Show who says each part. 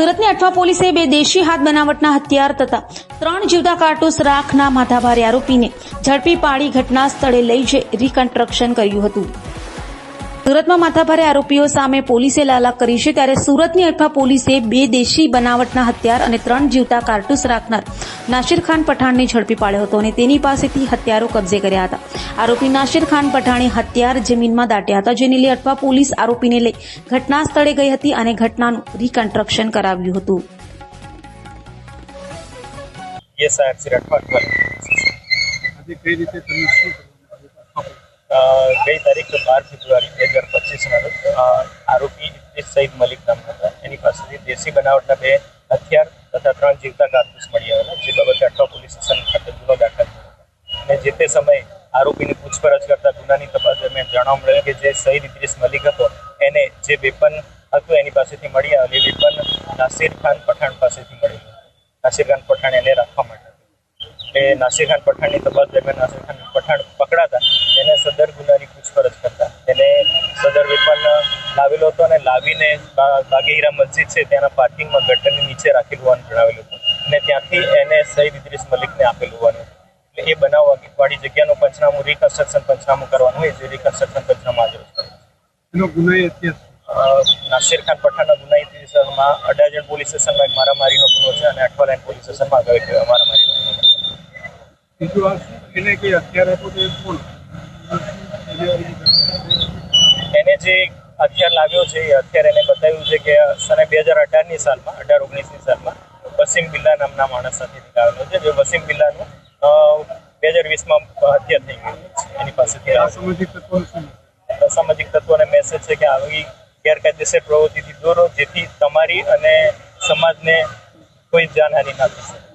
Speaker 1: સુરતની અઠવા પોલીસે બે દેશી હાથ બનાવટના હથિયાર તથા ત્રણ જીવતા કારતૂસ રાખના માથાભારે આરોપીને ઝડપી પાડી ઘટના સ્થળે લઈ જઈ રિકન્સ્ટ્રક્શન કર્યું હતું. સુરતમાં માથાભારે આરોપીઓ સામે પોલીસે લાલા કરી છે ત્યારે સુરતની અઠવા પોલીસે બે દેશી બનાવટના હથિયાર અને ત્રણ જીવતા કારતૂસ રાખનાર નાસિર ખાન પઠાણને ઝડપી પાડ્યો હતો અને તેની પાસેથી હથિયારો કબજે કર્યા હતા આરોપી નાસિર ખાન પઠાણે હથિયાર જમીનમાં દાટ્યા હતા જેને લઈ અઠવા પોલીસ આરોપીને લઈ ઘટના સ્થળે ગઈ હતી અને ઘટનાનું રિકન્સ્ટ્રક્શન કરાવ્યું હતું
Speaker 2: કઈ રીતે તમે શું
Speaker 3: ગઈ તારીખ બાર ફેબ્રુઆરી બે હજાર પચીસના રોજ આરોપી ઇદ્રીસ સઈદ મલિક નામ હતા. એની પાસેથી દેશી બનાવટના બે હથિયાર તથા ત્રણ જીવતા કારતૂસ મળી આવેલા, જે બાબતે અઠવા પોલીસ સ્ટેશન ખાતે ગુનો દાખલ થયો અને જે તે સમયે આરોપીની પૂછપરછ કરતા ગુનાની તપાસ દરમિયાન જાણવા મળેલ કે જે સઈદ ઇદ્રીસ મલિક હતો, એને જે વેપન હતું એની પાસેથી મળી એ વેપન નાસિર ખાન પઠાણ પાસેથી મળેલું નાસિર ખાન પઠાણ એને રાખવા માટે એટલે નાસિર ખાન પઠાણની તપાસ દરમિયાન નાસિર ખાન પઠાણ પકડાતા એને સદર ગુનાની પૂછપરછ કરતા. એને સદર વેપન લાવેલો હતો અને લાવીને બાગેહીરા મસ્જિદ છે ત્યાંના પાર્કિંગમાં ગટરની નીચે રાખેલું હોવાનું જણાવેલું હતું. અને ત્યાંથી એને સઈદ ઇદ્રીસ મલિકને આપેલું હોવાનું એટલે એ બનાવ વાળી જગ્યાનું પંચનામું રિકન્સ્ટ્રક્શન પંચનામું કરવાનું હોય જે રિકન્સ્ટ્રક્શન પંચનામું આજે
Speaker 2: એનો
Speaker 3: નાસિર ખાન પઠાણના ગુનાહિત વિસ્તારમાં અડાજણ પોલીસ સ્ટેશનમાં એક મારામારીનો ગુનો છે અને અઠવા લાઈન પોલીસ સ્ટેશનમાં આગળ મારામારીનો
Speaker 2: બીજું આ એને કે અત્યારે તો એ કોણ?
Speaker 3: એને જે હથિયાર લાવ્યો છે એ અત્યારે એને બતાવ્યું છે કે સને બે હજાર અઢારની સાલમાં અઢાર ઓગણીસની સાલમાં વસીમ બિલ્લા નામના માણસ સાથે નીકાળેલો છે જે વસીમ બિલ્લાનું બે હજાર વીસમાં હત્યા થઈ ગઈ એની પાસેથી
Speaker 2: અસામાજિક સામાજિક તત્વોનું
Speaker 3: તત્વોને મેસેજ છે કે આવી ગેરકાયદેસર પ્રવૃત્તિથી દૂર જેથી તમારી અને સમાજને કોઈ જાનહાનિ ના થઈ શકે.